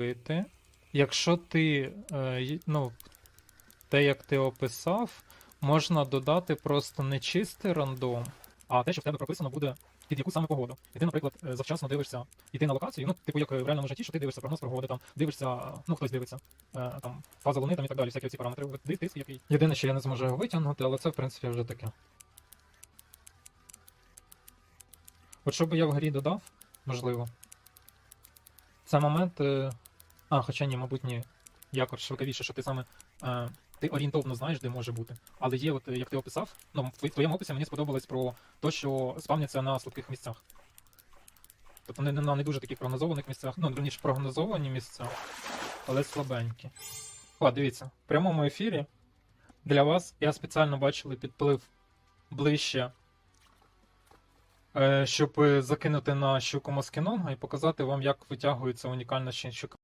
робити. Якщо ти, е, ну, те, як ти описав, можна додати просто не чистий рандом, а те, що в тебе прописано буде під яку саме погоду. І ти, наприклад, е, завчасно дивишся йти на локацію, ну, типу, як в реальному житті, що ти дивишся прогноз погоди, там, дивишся, ну, хтось дивиться, е, там, фаза луни там, і так далі, всякі ці параметри. Тиск який. Єдине, що я не зможу його витягнути, але це, в принципі, вже таке. От що би я в грі додав, можливо. Це момент. А, хоча ні, мабуть, ні. Якось швидковіше, що ти саме. Е, ти орієнтовно знаєш, де може бути. Але є, от, як ти описав, ну, в твоєму описі мені сподобалось про те, що спавняться на слабких місцях. Тобто не, на не дуже таких прогнозованих місцях, ну, раніше прогнозовані місця, але слабенькі. О, дивіться, в прямому ефірі для вас я спеціально бачили підплив ближче Е, щоб закинути на щуку маскінонга і показати вам, як витягується унікальна щука